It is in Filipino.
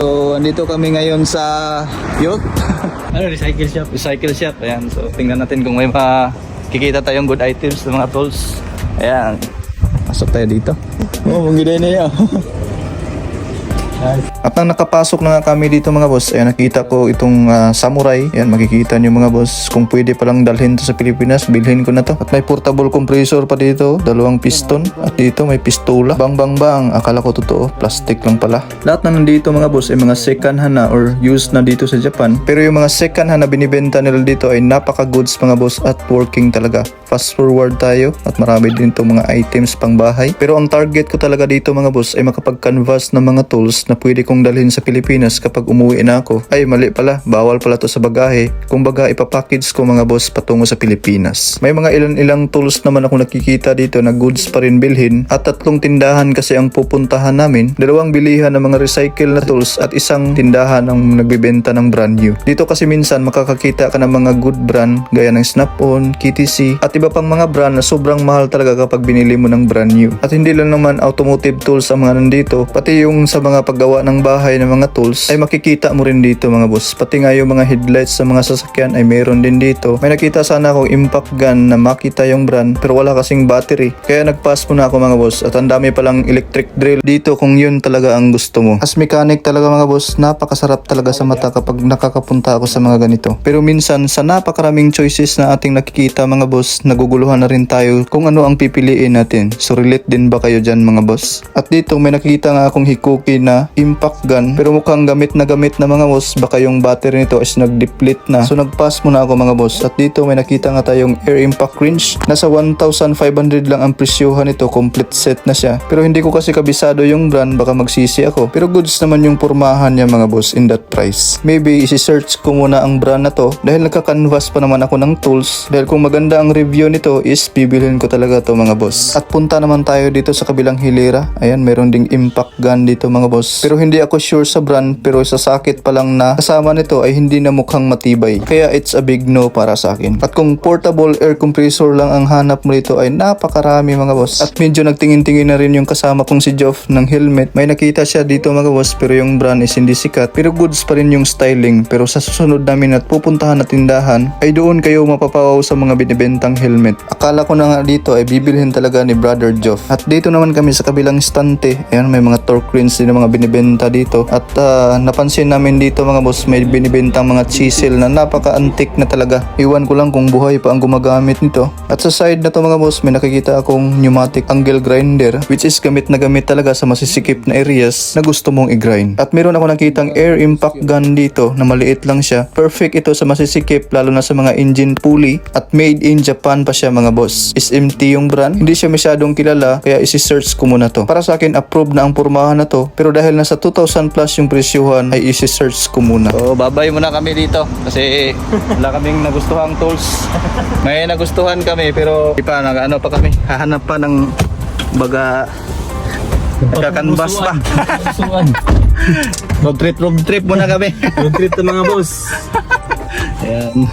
So, andito kami ngayon sa Youth. Ano, recycle shop? Recycle shop. Ayan. So, tingnan natin kung may makikita tayong good items ng mga tools. Ayan. Pasok tayo dito. Oh, mong gida na. At nang nakapasok na nga kami dito mga boss, ay nakita ko itong ah, samurai. Yan, makikita nyo mga boss. Kung pwede palang dalhin to sa Pilipinas, bilhin ko na to. At may portable compressor pa dito, dalawang piston. At dito may pistola. Bang bang bang, akala ko totoo, plastic lang pala. Lahat na nandito mga boss ay mga second hand na or used na dito sa Japan. Pero yung mga second hand na binibenta nila dito ay napaka goods mga boss at working talaga. Fast forward tayo at marami din to mga items pang bahay. Pero ang target ko talaga dito mga boss ay makapag-canvas ng mga tools na pwede kong dalhin sa Pilipinas kapag umuwi na ako. Ay mali pala, bawal pala to sa bagahe. Kung baga ipapackage ko mga boss patungo sa Pilipinas. May mga ilan-ilang tools naman ako nakikita dito na goods pa rin bilhin at tatlong tindahan kasi ang pupuntahan namin. Dalawang bilihan ng mga recycle na tools at isang tindahan ang nagbibenta ng brand new. Dito kasi minsan makakakita ka ng mga good brand gaya ng Snap-on, KTC at iba pang mga brand na sobrang mahal talaga kapag binili mo ng brand new. At hindi lang naman automotive tools ang mga nandito, pati yung sa mga paggawa ng bahay ng mga tools ay makikita mo rin dito mga boss. Pati nga yung mga headlights sa mga sasakyan ay meron din dito. May nakita sana akong impact gun na makita yung brand pero wala kasing battery. Kaya nagpass muna ako mga boss at ang dami palang electric drill dito kung yun talaga ang gusto mo. As mechanic talaga mga boss, napakasarap talaga sa mata kapag nakakapunta ako sa mga ganito. Pero minsan sa napakaraming choices na ating nakikita mga boss, naguguluhan na rin tayo kung ano ang pipiliin natin. So relate din ba kayo dyan mga boss? At dito may nakita nga akong hikuki na impact gun pero mukhang gamit na gamit na mga boss baka yung battery nito is nag-deplete na. So nag-pass muna ako mga boss. At dito may nakita nga tayong air impact wrench. Nasa 1,500 lang ang presyohan nito, complete set na siya. Pero hindi ko kasi kabisado yung brand, baka magsisi ako. Pero goods naman yung pormahan niya mga boss in that price. Maybe isi-search ko muna ang brand na to dahil nagka-canvas pa naman ako ng tools. Dahil kung maganda ang review nito is bibilhin ko talaga to mga boss. At punta naman tayo dito sa kabilang hilera. Ayan, meron ding impact gun dito mga boss. Pero hindi ako sure sa brand pero sa sakit pa lang na kasama nito ay hindi na mukhang matibay. Kaya it's a big no para sa akin. At kung portable air compressor lang ang hanap mo dito ay napakarami mga boss. At medyo nagtingin-tingin na rin yung kasama kong si Joff ng helmet. May nakita siya dito mga boss pero yung brand is hindi sikat. Pero goods pa rin yung styling. Pero sa susunod namin at pupuntahan na tindahan ay doon kayo mapapawaw sa mga binibentang helmet. Akala ko na nga dito ay bibilhin talaga ni Brother Joff. At dito naman kami sa kabilang stante. Ayan may mga torque wrench din na mga binibenta dito. At ah, napansin namin dito mga boss may binibentang mga chisel na napaka-antique na talaga. Iwan ko lang kung buhay pa ang gumagamit nito. At sa side na to mga boss may nakikita akong pneumatic angle grinder which is gamit na gamit talaga sa masisikip na areas na gusto mong i-grind. At meron ako nakitang air impact gun dito na maliit lang siya. Perfect ito sa masisikip lalo na sa mga engine pulley at made in Japan pa siya mga boss. SMT yung brand. Hindi siya masyadong kilala kaya isi-search ko muna to. Para sa akin approved na ang pormahan na to pero dahil nasa 2,000 plus yung presyuhan ay isi-search ko muna. So babay muna kami dito kasi wala kaming nagustuhang tools. May nagustuhan kami pero di pa nag ano pa kami. Hahanap pa ng baga Nagkakanbas pa. Road trip, road trip muna kami. Road trip to mga boss. Ayan.